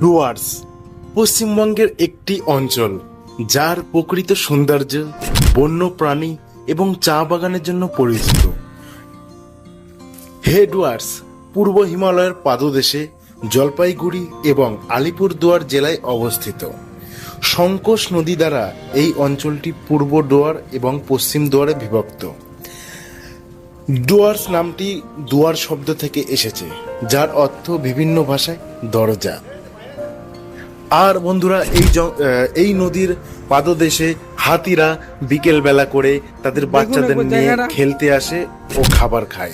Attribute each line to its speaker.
Speaker 1: ডুয়ার্স, পশ্চিমবঙ্গের একটি অঞ্চল, যার প্রকৃত সৌন্দর্য বন্য প্রাণী এবং চা বাগানের জন্য পরিচিত। হে ডুয়ার্স, পূর্ব হিমালয়ের পাদদেশে জলপাইগুড়ি এবং আলিপুরদুয়ার জেলায় অবস্থিত। সংকোষ নদী দ্বারা এই অঞ্চলটি পূর্ব ডুয়ার এবং পশ্চিম দুয়ারে বিভক্ত। ডুয়ার্স নামটি দুয়ার শব্দ থেকে এসেছে যার অর্থ বিভিন্ন ভাষায় দরজা। আর বন্ধুরা এই এই নদীর পাদদেশে হাতিরা বিকেলবেলা করে তাদের বাচ্চাদের নিয়ে খেলতে আসে ও খাবার খায়।